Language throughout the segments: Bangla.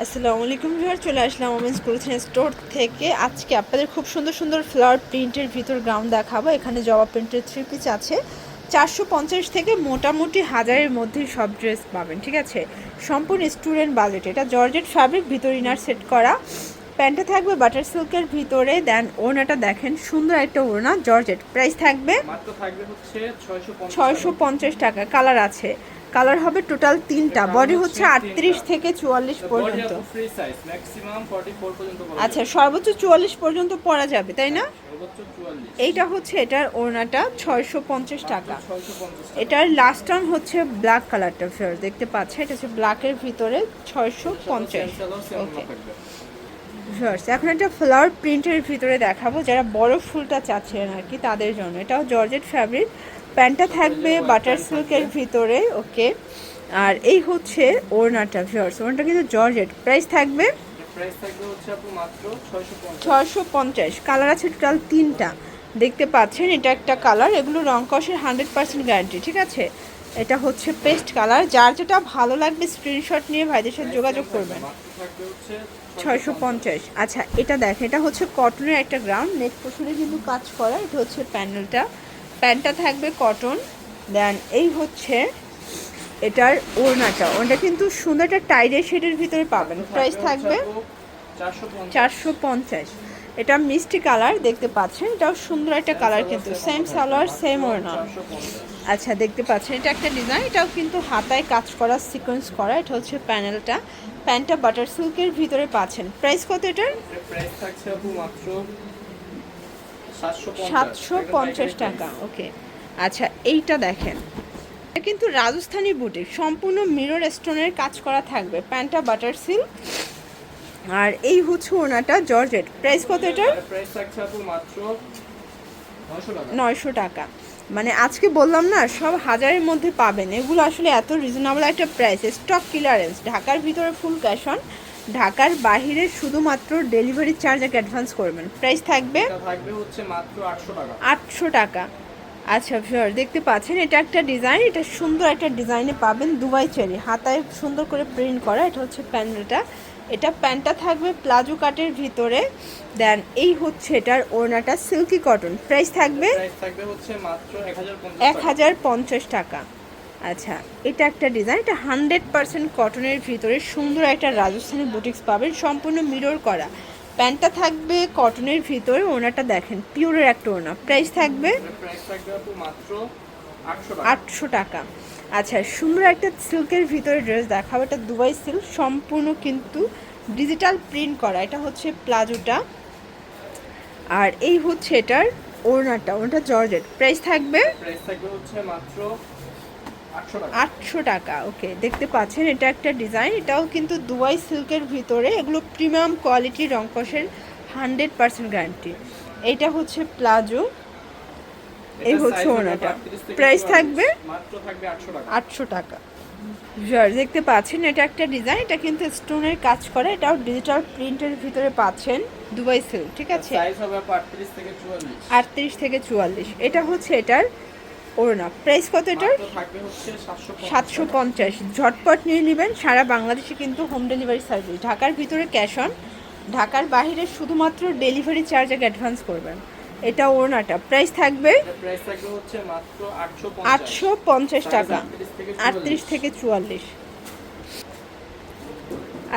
আসসালামু আলাইকুম ভিউয়ার চলে আসলাম ওমেন্স কুলথিন স্টোর থেকে। আজকে আপনাদের খুব সুন্দর সুন্দর ফ্লাওয়ার প্রিন্টের ভিতর গাউন দেখাবো। এখানে জবা প্রিন্টের থ্রি পিস আছে। চারশো পঞ্চাশ থেকে মোটামুটি হাজারের মধ্যেই সব ড্রেস পাবেন ঠিক আছে? সম্পূর্ণ স্টুডেন্ট বাজেট এটা জর্জেট ফ্যাব্রিক ভিতর ইনার সেট করা। প্যান্টটা থাকবে বাটার সিল্কের ভিতরে। দেন ওড়নাটা দেখেন সুন্দর একটা ওড়না। জর্জেট প্রাইস থাকবে? মাত্র থাকবে হচ্ছে 650 ছয়শো পঞ্চাশ টাকা। কালার আছে। কালার হবে টোটাল তিনটা। বডি হচ্ছে আটত্রিশ থেকে চুয়াল্লিশ পর্যন্ত। ফ্রি সাইজ ম্যাক্সিমাম 44 পর্যন্ত বলা আচ্ছা সর্বোচ্চ চুয়াল্লিশ পর্যন্ত পরা যাবে তাই না? যায়। সর্বোচ্চ 44 এইটা হচ্ছে এটার ওড়নাটা ছয়শো পঞ্চাশ টাকা। এটার লাস্ট টার্ন হচ্ছে ব্ল্যাক কালারটা ফেয়ার দেখতে পাচ্ছে এটা হচ্ছে ব্ল্যাকের ভিতরে ছয়শো পঞ্চাশ। ওকে ভিউয়ার্স এখন একটা ফ্লাওয়ার প্রিন্টের ভিতরে দেখাবো। যারা বড় ফুলটা চাচ্ছেন আর কি তাদের জন্য। এটাও জর্জেট ফ্যাব্রিক প্যান্টটা থাকবে বাটার সিল্কের ভিতরে ওকে? আর এই হচ্ছে ওড়নাটা ভিউয়ার্স ওড়নাটা কিন্তু জর্জেট। প্রাইস থাকবে? প্রাইস থাকবে হচ্ছে আপু মাত্র 650 ছয়শো পঞ্চাশ। কালার আছে টোটাল তিনটা। দেখতে পাচ্ছেন এটা একটা কালার এগুলো রং কষের হান্ড্রেড পার্সেন্ট গ্যারান্টি ঠিক আছে? এটা হচ্ছে পেস্ট কালার যার যেটা ভালো লাগবে স্ক্রিনশট নিয়ে ভাইদের সাথে যোগাযোগ করবেন। ছয়শো পঞ্চাশ। আচ্ছা এটা দেখেন এটা হচ্ছে কটনের একটা গ্রাউন্ড নেক পোষণে কিন্তু কাজ করা এটা হচ্ছে প্যানেলটা প্যান্টটা থাকবে কটন। দেন এই হচ্ছে এটার ওড়নাটা। ওটা কিন্তু সুন্দর একটা টাইডের শেডের ভিতরে পাবেন। প্রাইস থাকবে চারশো পঞ্চাশ। এটা মিষ্টি কালার দেখতে পাচ্ছেন। এটাও সুন্দর একটা কালার কিন্তু। সেম সালোয়ার সেম ওড়না। 450 আচ্ছা দেখতে পাচ্ছেন। এটা একটা ডিজাইন এটাও কিন্তু হাতায় কাজ করা সিকোয়েন্স করা। এটা হচ্ছে প্যানেলটা। প্যান্টটা বাটার সিল্কের ভিতরে পাচ্ছেন। প্রাইস কত এটার? প্রাইস থাকছে মাত্র 750 সাতশো পঞ্চাশ টাকা। ওকে আচ্ছা এইটা দেখেন। এটা কিন্তু রাজস্থানি বুটিক সম্পূর্ণ মিরর স্টোনের কাজ করা থাকবে প্যান্টটা বাটার সিল্ক। আর এই হচ্ছে ওনাটা জর্জেট। প্রাইস কত এটার? প্রাইস থাকছে আপু মাত্র 900 টাকা। নয়শো টাকা। মানে আজকে বললাম না সব হাজারের মধ্যে পাবেন। এগুলো আসলে এত রিজনেবল একটা প্রাইস স্টক ক্লিয়ারেন্স ঢাকার ভিতরে ফুল ক্যাশ অন ঢাকার বাহিরে শুধুমাত্র ডেলিভারি চার্জ এক অ্যাডভান্স করবেন। প্রাইস থাকবে থাকবে হচ্ছে মাত্র 800 টাকা। আটশো টাকা। আচ্ছা ফিওর দেখতে পাচ্ছেন এটা একটা ডিজাইন এটা সুন্দর একটা ডিজাইনে পাবেন দুবাই চেরি। হাতায় সুন্দর করে প্রিন্ট করা এটা হচ্ছে প্যান্ডেলটা এটা প্যান্টটা থাকবে প্লাজো কাটের ভিতরে। দেন এই হচ্ছে এটার ওড়নাটা সিল্কি কটন প্রাইস থাকবে প্রাইস থাকবে হচ্ছে মাত্র এক হাজার পঞ্চাশ টাকা। আচ্ছা এটা একটা ডিজাইন এটা হান্ড্রেড পার্সেন্ট কটনের ভিতরে সুন্দর একটা রাজস্থানি বুটিক্স পাবেন সম্পূর্ণ মিরর করা। প্যান্টটা থাকবে কটনের ভিতরে ওনাটা দেখেন পিওরের একটা ওনা। প্রাইস থাকবে প্রাইস থাকবে আপু মাত্র 800 টাকা। আটশো টাকা। আচ্ছা সুন্দর একটা সিল্কের ভিতরে ড্রেস দেখাবো এটা দুবাই সিল্ক সম্পূর্ণ কিন্তু ডিজিটাল প্রিন্ট করা। এটা হচ্ছে প্লাজোটা আর এই হচ্ছে এটার ওড়নাটা ওটা জর্জেট প্রাইস থাকবে প্রাইস থাকবে হচ্ছে মাত্র 800 টাকা আটশো টাকা। ওকে দেখতে পাচ্ছেন এটা একটা ডিজাইন এটাও কিন্তু দুবাই সিল্কের ভিতরে এগুলো প্রিমিয়াম কোয়ালিটি রংকসের হান্ড্রেড পার্সেন্ট গ্যারান্টি। এটা হচ্ছে প্লাজো এই হচ্ছে ওনাটা। প্রাইস থাকবে? মাত্র থাকবে 800 টাকা। আটশো টাকা। দেখতে পাচ্ছেন এটা একটা ডিজাইন এটা কিন্তু স্টোনের কাজ করে এটাও ডিজিটাল প্রিন্টের ভিতরে পাচ্ছেন দুবাই সিল্ক ঠিক আছে? সাইজ হবে আপু 38 থেকে 44 আটত্রিশ থেকে চুয়াল্লিশ। এটা হচ্ছে এটার ওড়না প্রাইস কত এটার? মাত্র থাকবে হচ্ছে 750 সাতশো পঞ্চাশ। ঝটপট নিয়ে নেবেন সারা বাংলাদেশে কিন্তু হোম ডেলিভারি সার্ভিস ঢাকার ভিতরে ক্যাশ অন ঢাকার বাহিরে শুধুমাত্র ডেলিভারি চার্জ আগে অ্যাডভান্স করবেন। এটা ওড়নাটা। প্রাইস থাকবে এটার প্রাইস থাকবে হচ্ছে মাত্র 850 আটশো পঞ্চাশ টাকা। আটত্রিশ থেকে চুয়াল্লিশ।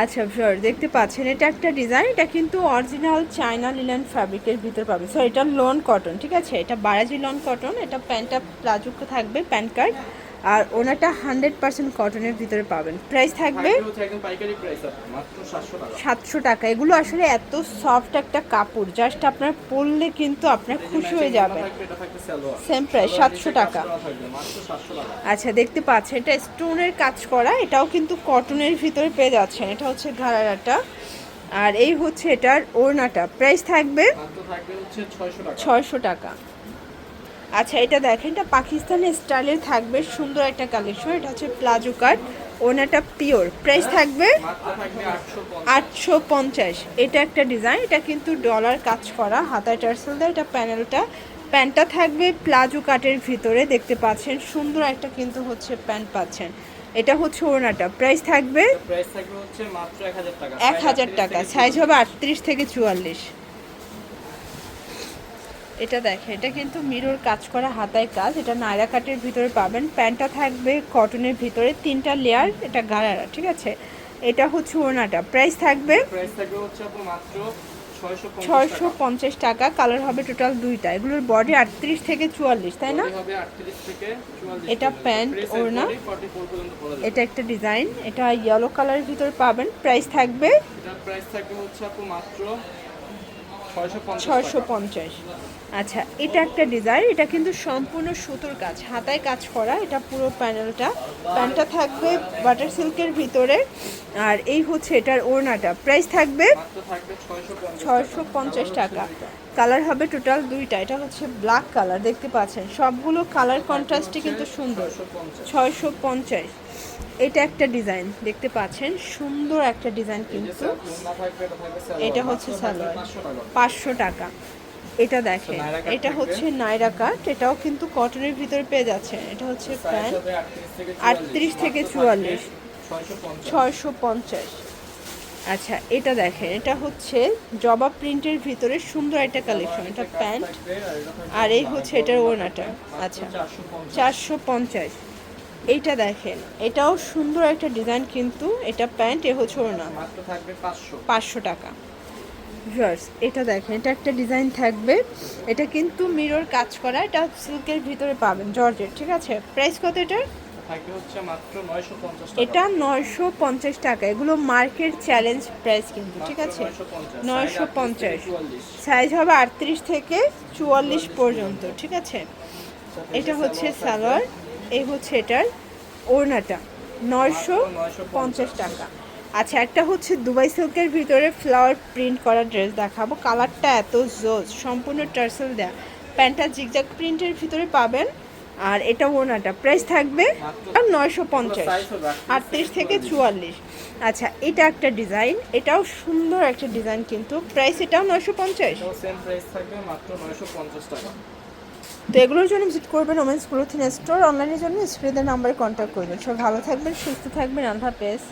আচ্ছা ভিউয়ার দেখতে পাচ্ছেন, এটা একটা ডিজাইন এটা কিন্তু অরিজিনাল চায়না লিলেন ফ্যাব্রিকের ভিতর পাবে। সো এটা লন কটন ঠিক আছে? এটা বারাজি লন কটন এটা প্যান্টটা প্লাজো থাকবে প্যান্ট কার্ড আর ওনাটা হান্ড্রেড পার্সেন্ট কটনের ভিতরে পাবেন। প্রাইস থাকবে থাকবে হচ্ছে একদম পাইকারি প্রাইস আপু মাত্র 700 টাকা। সাতশো টাকা। এগুলো আসলে এত সফট একটা কাপড় জাস্ট আপনার পরলে কিন্তু আপনার খুশি হয়ে যাবে সেম প্রাইস 700 টাকা। থাকবে মাত্র 700 টাকা। আচ্ছা দেখতে পাচ্ছেন এটা স্টোনের কাজ করা এটাও কিন্তু কটনের ভিতরে পেয়ে যাচ্ছেন। এটা হচ্ছে ঘাড়াটা। আর এই হচ্ছে এটার ওড়নাটা। প্রাইস থাকবে মাত্র থাকবে হচ্ছে 600 টাকা। ছয়শো টাকা। আচ্ছা এটা দেখেন এটা পাকিস্তানি স্টাইলের থাকবে সুন্দর একটা কালেকশন এটা হচ্ছে প্লাজো কাট ওনাটা পিওর প্রাইস থাকবে মাত্র থাকবে 850 আটশো পঞ্চাশ। এটা একটা ডিজাইন এটা কিন্তু ডলার কাজ করা হাতায় টার্সেল দেয় এটা প্যানেলটা প্যান্টটা থাকবে প্লাজো কাটের ভিতরে দেখতে পাচ্ছেন সুন্দর একটা কিন্তু হচ্ছে প্যান্ট পাচ্ছেন। এটা হচ্ছে ওড়নাটা প্রাইস থাকবে এক হাজার টাকা। সাইজ হবে আটত্রিশ থেকে চুয়াল্লিশ। এটা দেখে এটা কিন্তু মিরর কাজ করা হাতায় কাজ এটা নায়রা কাটের ভিতরে পাবেন। প্যান্টটা থাকবে কটনের ভিতরে তিনটা লেয়ার এটা গারারা ঠিক আছে? এটা হচ্ছে ওড়নাটা। প্রাইস থাকবে প্রাইস থাকবে হচ্ছে মাত্র ছয়শো পঞ্চাশ টাকা। কালার হবে টোটাল দুইটা। এগুলোর বডি আটত্রিশ থেকে চুয়াল্লিশ তাই না? এটা প্যান্ট, ওড়না। এটা একটা ডিজাইন এটা ইয়েলো কালারের ভিতরে পাবেন। প্রাইস থাকবে প্রাইস থাকবে হচ্ছে মাত্র ছয়শো পঞ্চাশ আচ্ছা এটা একটা ডিজাইন এটা কিন্তু সম্পূর্ণ সুতোর কাজ। হাতায় কাজ করা এটা পুরো প্যানেলটা প্যান্টটা থাকবে বাটার সিল্কের ভিতরে। আর এই হচ্ছে এটার ওড়নাটা। প্রাইস থাকবে ছয়শো পঞ্চাশ টাকা। কালার হবে টোটাল দুইটা। এটা হচ্ছে ব্ল্যাক কালার দেখতে পাচ্ছেন। সবগুলো কালার কন্ট্রাস্টই কিন্তু সুন্দর। ছয়শো পঞ্চাশ। এটা একটা ডিজাইন, দেখতে পাচ্ছেন, সুন্দর একটা ডিজাইন কিন্তু। এটা হচ্ছে সালোয়ার। পাঁচশো টাকা। এটা দেখেন, এটা হচ্ছে নাইরা কাট, এটাও কিন্তু কটনের ভিতরে পেয়ে যাচ্ছে এটা হচ্ছে প্যান্ট, আটত্রিশ থেকে চুয়াল্লিশ, ছয়শো পঞ্চাশ। আচ্ছা এটা দেখেন, এটা হচ্ছে জবা প্রিন্টের ভিতরে সুন্দর একটা কালেকশন, এটা প্যান্ট। আর এই হচ্ছে এটার ওড়নাটা। আচ্ছা চারশো পঞ্চাশ। এইটা দেখেন এটাও সুন্দর একটা ডিজাইন কিন্তু এটা প্যান্ট এ হচ্ছে থাকবে পাঁচশো। টাকা। ভিউয়ার্স এটা দেখেন এটা একটা ডিজাইন থাকবে। এটা কিন্তু মিরর কাজ করা এটা সিল্কের ভিতরে পাবেন জর্জের ঠিক আছে? প্রাইস কত এটার? এটা নয়শো পঞ্চাশ টাকা এগুলো মার্কেট চ্যালেঞ্জ প্রাইস কিন্তু ঠিক আছে? নয়শো পঞ্চাশ। সাইজ হবে আটত্রিশ থেকে চুয়াল্লিশ পর্যন্ত ঠিক আছে? এটা হচ্ছে সালোয়ার। এই হচ্ছে এটার ওড়নাটা, নয়শো পঞ্চাশ টাকা। আচ্ছা একটা হচ্ছে দুবাই সিল্কের ভিতরে ফ্লাওয়ার প্রিন্ট করা ড্রেস দেখাবো। কালারটা এত জোজ সম্পূর্ণ টার্সেল দেয়া। প্যান্টটা জিগজাগ প্রিন্টের ভিতরে পাবেন, আর এটা ওড়নাটা। প্রাইস থাকবে আর নয়শো পঞ্চাশ, আটত্রিশ থেকে চুয়াল্লিশ। আচ্ছা এটা একটা ডিজাইন এটাও সুন্দর একটা ডিজাইন কিন্তু। প্রাইস এটাও নয়শো পঞ্চাশ। তো এগুলোর জন্য ভিজিট করবেন ওমেন্স ক্লোথিং স্টোর অনলাইনের জন্য স্ক্রিনের নাম্বারে কন্ট্যাক্ট করবেন। সব ভালো থাকবেন, সুস্থ থাকবেন, আল্লাহ হাফেজ।